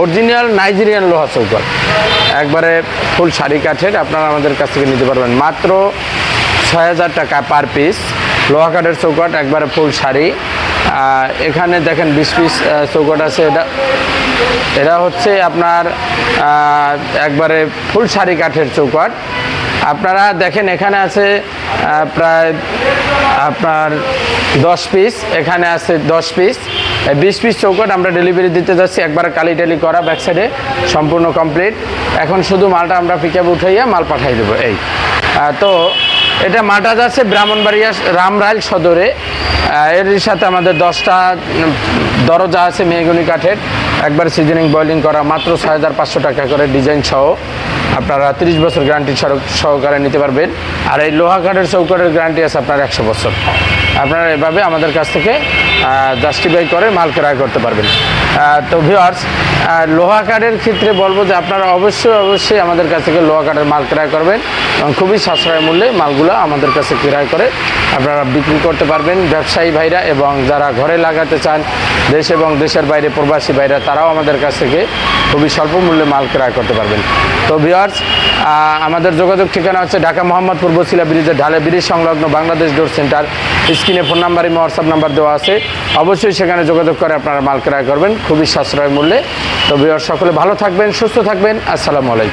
Original Nigerian লোহা চৌকাট একবারে ফুল শাড়ি কাঠের, আপনারা আমাদের কাছ থেকে নিতে পারবেন। মাত্র ছয় হাজার টাকা পার পিস লোহা কাঠের চৌকাট একবারে ফুল শাড়ি। এখানে দেখেন বিশ পিস চৌকাট আছে। এটা এটা হচ্ছে আপনার একবারে ফুল শাড়ি কাঠের চৌকাট আপনারা দেখেন এখানে আছে প্রায় আপনার দশ পিস এখানে আছে দশ পিস বিশ পিস চৌকট আমরা ডেলিভারি দিতে যাচ্ছি। একবার কালি টালি করা ব্যাকসাইডে সম্পূর্ণ কমপ্লিট এখন শুধু মালটা আমরা পিক আপ উঠাইয়া মাল পাঠাই দেবো, এই। তো এটা মালটা যাচ্ছে ব্রাহ্মণবাড়িয়া রামরাইল সদরে। এর সাথে আমাদের দশটা দরজা আছে মেহগুনি কাঠের। একবার সিজনিং বয়লিং করা, মাত্র ছয় হাজার পাঁচশো টাকা করে ডিজাইন সহ। আপনারা তিরিশ বছর গ্যারান্টি সহকারে নিতে পারবেন। আর এই লোহা কাঠের চৌকাটের গ্যারান্টি আছে আপনার একশো বছর। আপনারা এভাবে আমাদের কাছ থেকে জাস্টিফাই করে মাল ক্রয় করতে পারবেন। তো ভিওয়ার্স লোহা কাঠের ক্ষেত্রে বলব যে আপনারা অবশ্যই অবশ্যই আমাদের কাছ থেকে লোহা কাঠের মাল ক্রয় করবেন এবং খুবই সাশ্রয় মূল্যে মালগুলো আমাদের কাছে ক্রয় করে আপনারা বিক্রি করতে পারবেন। ব্যবসায়ী ভাইরা এবং যারা ঘরে লাগাতে চান, দেশ এবং দেশের বাইরে প্রবাসী ভাইরা, তারাও আমাদের কাছ থেকে খুবই স্বল্প মূল্যে মাল ক্রয় করতে পারবেন। তো ভিওয়ার্স আমাদের যোগাযোগ ঠিকানা হচ্ছে ঢাকা মোহাম্মদপুর বসিলা ব্রিজের ঢালে ব্রিজ সংলগ্ন বাংলাদেশ ডোর সেন্টার। স্ক্রিনে ফোন নাম্বার এবং হোয়াটসঅ্যাপ নাম্বার দেওয়া আছে। অবশ্যই সেখানে যোগাযোগ করে আপনারা মাল ক্রয় করবেন খুবই সাশ্রয় মূল্যে। তো ভিওয়ার্স সকলে ভালো থাকবেন, সুস্থ থাকবেন। আসসালামু আলাইকুম।